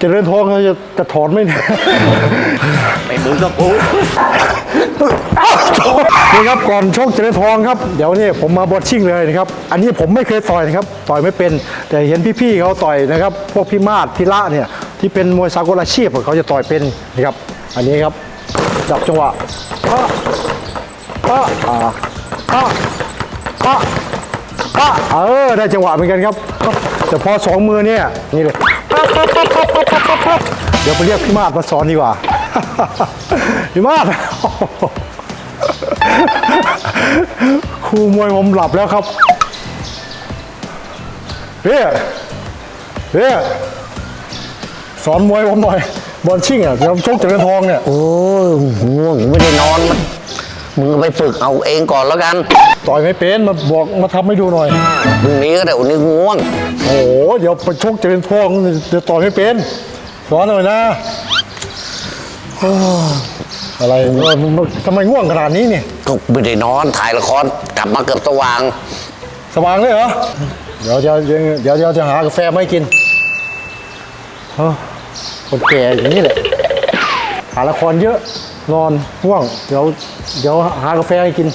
เจริญทองเขาจะจะถอนไหมเนี่ยไม่มึงก็กูนี่ครับก่อนชกเจริญทองครับ เดี๋ยวนี่ผมมาบอดชิ่งเลยนะครับ อันนี้ผมไม่เคยต่อยนะครับต่อยไม่เป็น แต่เห็นพี่ๆเขาต่อยนะครับ พวกพี่มาศพี่ละเนี่ยที่เป็นมวยสากลอาชีพเขาจะต่อยเป็นนะครับ อันนี้ครับจับจังหวะอ้าอ้าอ่าอ้า ก็เออได้จังหวะเหมือนกันครับ แต่พอสองมือเนี่ยนี่เลยเดี๋ยวไปเรียกพี่มาดมาสอนดีกว่าพี่มาดครูมวยผมหลับแล้วครับเฮ้ยเฮ้ยสอนมวยผมหน่อยบอลชิงอะเดี๋ยวชกจะเป็นทองเนี่ย โอ้ยง่วงไม่ได้นอน มึงไปฝึกเอาเองก่อนแล้วกัน ต่อยไม่เป็นมาบอกมาทำให้ดูหน่อย พรุ่งนี้ก็ได้วันนี้ง่วง โอ้โห เดี๋ยวไปชกเจริญทองเดี๋ยวต่อยไม่เป็นสอนหน่อยนะโอ้อะไรเออมึงทำไมง่วงขนาดนี้เนี่ย ก็ไม่ได้นอนถ่ายละครกลับมาเกือบสว่าง สว่างเลยเหรอ เดี๋ยวจะเดี๋ยวเดี๋ยวจะหากาแฟมาให้กินเอ้อคนแก่อย่างนี้แหละหาละครเยอะ นอนง่วง เดี๋ยวเดี๋ยวหากาแฟให้กิน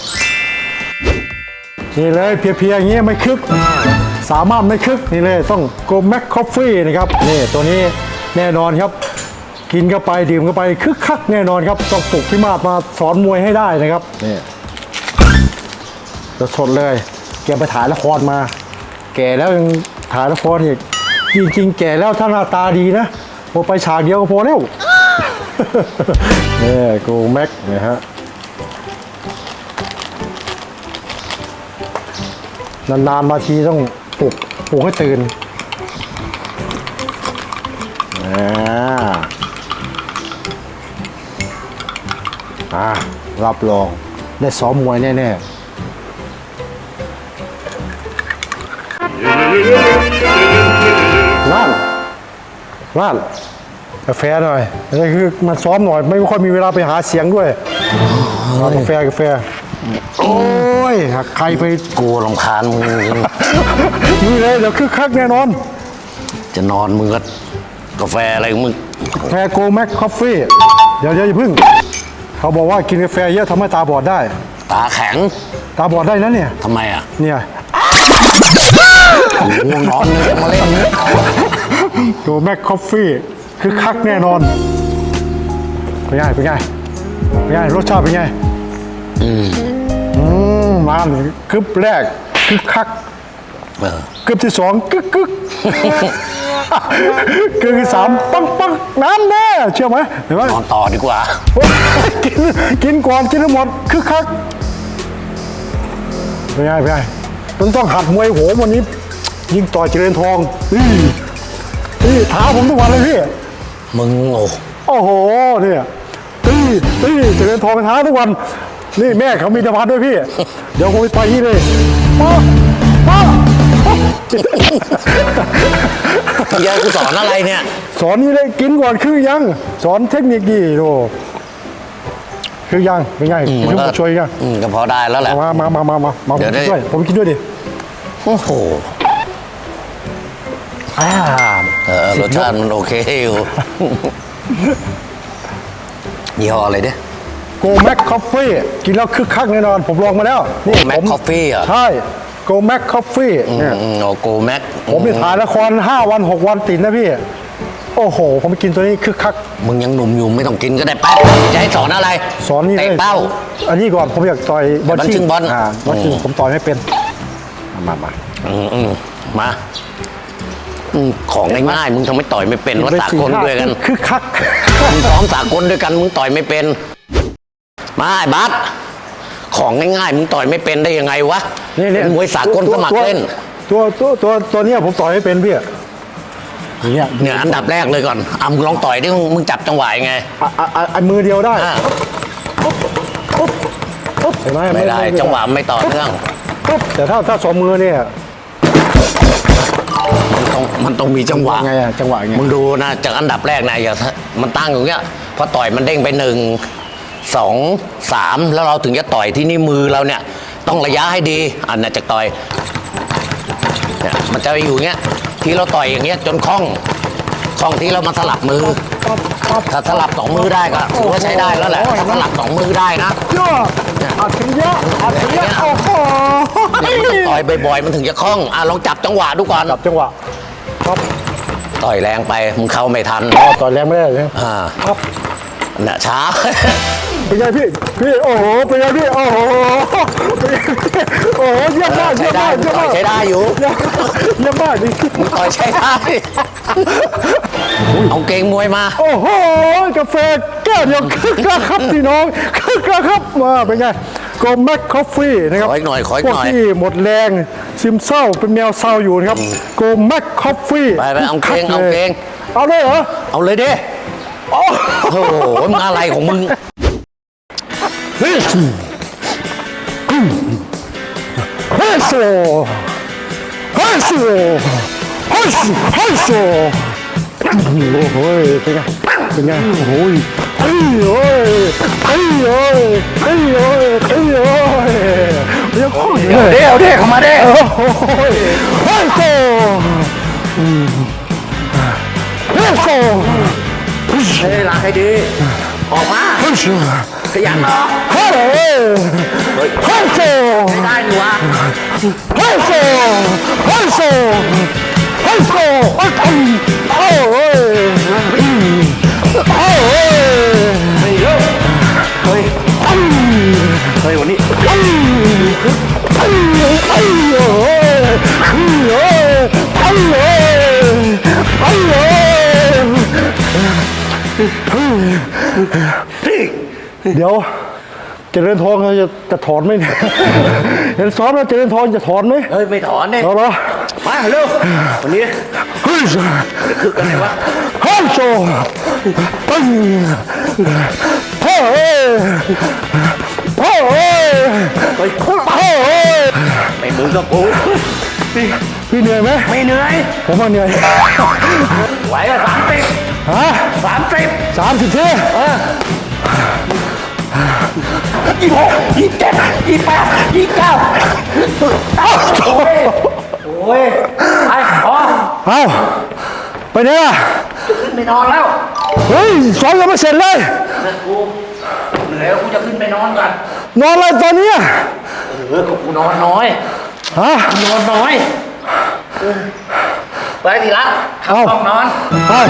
นี่เลยเพียๆอย่างเงี้ยไม่คึก สามารถไม่คึกนี่เลยต้องโกแม็กคอฟฟี่นะครับนี่ตัวนี้แน่นอนครับ กินเข้าไปดื่มเข้าไปคึกคักแน่นอนครับต้องปลุกพี่มาดมาสอนมวยให้ได้นะครับนี่สดเลย แกไปถ่ายละครมา แก่แล้วยังถ่ายละครอีกจริงๆแก่แล้วถ้าหน้าตาดีนะพอไปฉากเดียวก็พอแล้ว นี่โกแม็กนะฮะนานๆมาทีต้องปลุกปลุกให้ตื่นอ่าอ่ารับรอง ได้ซ้อมมวยแน่ๆนั่นนั่น กาแฟหน่อยนี่คือมาซ้อมหน่อย ไม่ค่อยมีเวลาไปหาเสียงด้วยเอากาแฟกาแฟ โอ้ยหักใครไปกูรำคาญมึงจริงนี่เลยเดี๋ยวคึกคักแน่นอนๆจะนอนมึงก็กาแฟอะไรของมึงแฟโกแม็กคอฟฟี่เดี๋ยวเดี๋ยวอย่าพึ่ง เขาบอกว่ากินกาแฟเยอะทำให้ตาบอดได้ ตาแข็งตาบอดได้นะเนี่ย ทำไมอะเนี่ยง่วงนอนเลยจะมาเล่น โกแม็กคอฟฟี่ คือคักแน่นอนเป็นไงเป็นไงเป็นไงรสชาติเป็นไงอืมอืมมาคึบแรกคึกคักเออกึบที่สองกึกกึกกึบที่สามปังปังนั่นแน่เชื่อไหมเห็นไหมนอนต่อดีกว่า กินกินก่อนกินให้หมดคึกคักเป็นไงเป็นไงมันต้องหัดมวยโหมวันนี้ ยิงต่อยเจริญทองนี่นี่ท้าผมทุกวันเลยพี่ มึงโอ้โอ้โหเนี่ยตีตีเจริญทองท้าทุกวัน นี่แม่เขามีธรรมะด้วยพี่ เดี๋ยวผมไปนี่เลยป้าป้าป้ายายกูสอนอะไรเนี่ย สอนนี่เลยกินก่อนคือยัง สอนเทคนิคดีโอ้คือยังเป็นไงอืมผมก็ช่วยยังอืมก็พอได้แล้วแหละมามามามามามาผมเดี๋ยวกินได้ด้วยผมกินด้วยดิโอ้โหอ่าเออ รสชาติมันโอเคอยู่ยี่ห้ออะไรเนี่ยโกแม็กคอฟฟี่กินแล้วคึกคักแน่นอน ผมลองมาแล้วนี่ Go Mac ผม Coffee เหรอใช่โกแม็กคอฟฟี่อืมอืมโอโกแม็กผมไปถ่ายละคร5วัน6วันติดนะพี่ โอ้โห ผมกินตัวนี้คึกคัก มึงยังหนุ่มอยู่ไม่ต้องกินก็ได้แป๊บจะให้สอนอะไร สอนนี่เตะเลยเป้า อันนี้ก่อนผมอยากต่อยบอลบอลชิชิงบอลอ่าบอลชิงอืมผมต่อยไม่เป็น มามาอืมอืมมาอืม ของง่ายๆมึงทำไม่ต่อยไม่เป็นว่าสากลด้วยกันคึกคักมึงซ้อมสากลด้วยกันมึงต่อยไม่เป็น มาไอ้บัสของง่ายๆมึงต่อยไม่เป็นได้ยังไงวะนี่นี่เป็นมวยสากลสมัครเล่น ตัวตัวตัวตัวเนี้ยผมต่อยไม่เป็นพี่อย่างเงี้ยเนี่ยอันดับแรกเลยก่อนอะมึงลองต่อยดิมึงมึงจับจังหวะยังไงอะอะอะอะมือเดียวได้อะเห็นไหมไม่ได้จังหวะไม่ต่อเนื่องปุ๊บแต่ถ้าถ้าสองมือเนี่ยมัน ต้องมันต้องมีจังหวะไงอะจังหวะไงมึงดูนะจากอันดับแรกนะอย่ามันตั้งอยู่เงี้ยพอต่อยมันเด้งไปหนึ่งสองสามแล้วเราถึงจะต่อยที่นี่มือเราเนี่ย ต้องระยะให้ดีอันน่ะจะต่อยเนี่ยมันจะไปอยู่เงี้ยที่เราต่อยอย่างเงี้ยจนคล่องคล่องที่เรามาสลับมือปั๊บปั๊บถ้าสลับสองมือได้ก็ถือว่าใช้ได้แล้วแหละถ้าสลับสองมือได้นะยอดอัดถึงเยอะอัดถึงเยอะโอ้โหเนี่ยมันต้องต่อยบ่อยๆมันถึงจะคล่องอะลองจับจังหวะดูก่อนจับจังหวะ ปั๊บต่อยแรงไปมึงเข้าไม่ทันอ๋อต่อยแรงไม่ได้เลยอ่าปั๊บน่ะช้า เป็นไงพี่ พี่ โอ้โห เป็นไงพี่ โอ้โหเป็นไงพี่โอ้โห เยี่ยมมากใช้เยี่ยมได้มาก เยี่ยมต่อมายกใช้ได้อยู่ เยี่ยมเยี่ยมมากนี่มึงต่อยใช้ได้ เอาเกงมวยมา โอ้โห กาแฟแก้วเดียวคึกคักครับพี่น้องคึกคักครับมาเป็นไง โกแม็กคอฟฟี่นะครับขออีกหน่อยขออีกหน่อยพวที่หมดแรงซึมเศร้าเป็นแมวเศร้าอยู่นะครับโกแม็กคอฟฟี่ไปไปเอาเกงเอาเกง เอาเลยเหรอเอาเลยดิโอ้โหมึงอะไรของมึงเฮ้ยเฮ้ยโซเฮ้ยโซเฮ้ยโซเฮ้ยโซโอ้โหเป็นไงเป็นไงโอ้โห เฮ้ยโอ้ยเฮ้ยโอ้ยเฮ้ยโอ้ยเฮ้ยโอ้ยยังพูดอยู่เลยเดี๋ยวเดี๋ยวเข้ามาเด้โอ้โหเฮ้ยโซอืมเฮ้ยโซเฮ้ยรักให้ดีออกมาเฮ้ยโซขยันเหรอเฮ้ยเฮ้ยเฮ้ยโซได้หนูวะเฮ้ยโซเฮ้ยโซเฮ้ยโซเฮ้ยโอ้โเดี๋ยวเจริญทองเขาจะจะถอนไหมเนี่ย เห็นซ้อมแล้วเจริญทองจะถอนไหมเฮ้ย ไม่ถอนเนี่ยเอาเหรอมาเร็ววันนี้เฮ้ยคือกันไหนวะเฮ้ยโซปึ้งเฮ้ยเฮ้ยเฮ้ยเฮ้ยเฮ้ยเฮ้ยไม่มึงกับกูพี่เหนื่อยไหมไม่เหนื่อยผมว่าเหนื่อยไหวอะสามสิบฮะสามสิบสามสิบที ยี่หกยี่เจ็ดยี่แปดยี่เก้าโอ้ยโอ้ยไปพอเอ้าไปไหนล่ะขึ้นไปนอนแล้ว เฮ้ยซ้อมยังไม่เสร็จเลยเลิกกูเหนื่อยแล้วกูจะขึ้นไปนอนก่อนนอนอะไรตอนเนี้ยเออกูนอนน้อยฮะนอนน้อยเออไปทีละเข้าเอ้าห้องนอนเฮ้ย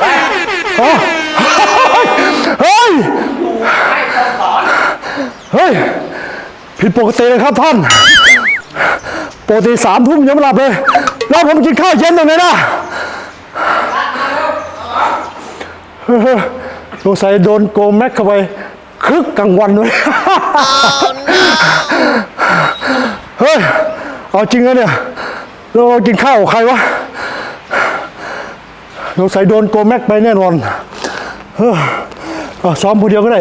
ไปเอ้าเฮ้ย ให้คนสอน เฮ้ย ผิดปกติเลยครับท่าน ปกติสามทุ่มยังไม่หลับเลย แล้วผมกินข้าวเย็นตรงไหนนะเฮ้ยสงสัยโดนโกแม็กเข้าไปคึกกลางวันเลยเฮ้ย เอาจริงนะเนี่ยเรากินข้าวกับใครวะสงสัยโดนโกแม็กไปแน่นอนเฮ้ย เอาซ้อมคนเดียวก็ได้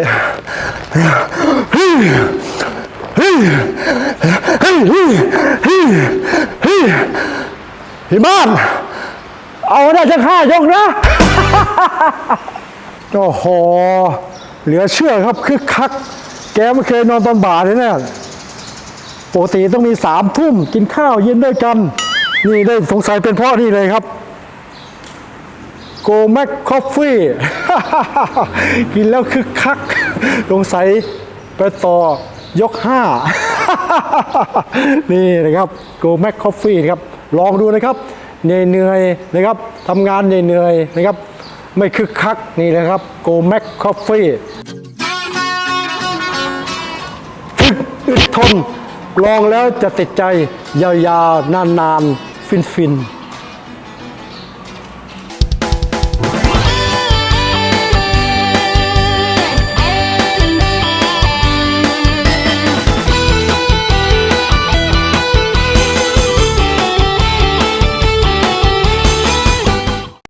พี่บ้าน เอาได้จะฆ่ายกนะ โอ้โห เหลือเชื่อครับคึกคัก แกไม่เคยนอนตอนบ่ายเลยเนี่ยปกติต้องมีสามทุ่มกินข้าวเย็นด้วยกัน นี่ได้สงสัยเป็นเพราะนี่เลยครับ โกแม็กคอฟฟี่กินแล้วคึกคักสงสัยไปต่อยกห้านี่นะครับโกแม็กคอฟฟี่นะครับ ลองดูนะครับเหนื่อยๆนะครับทำงานเหนื่อยๆนะครับ ไม่คึกคักนี่นะครับโกแม็กคอฟฟี่ฝึกอึดทนลองแล้วจะติดใจยาวๆ นานๆ ฟินๆ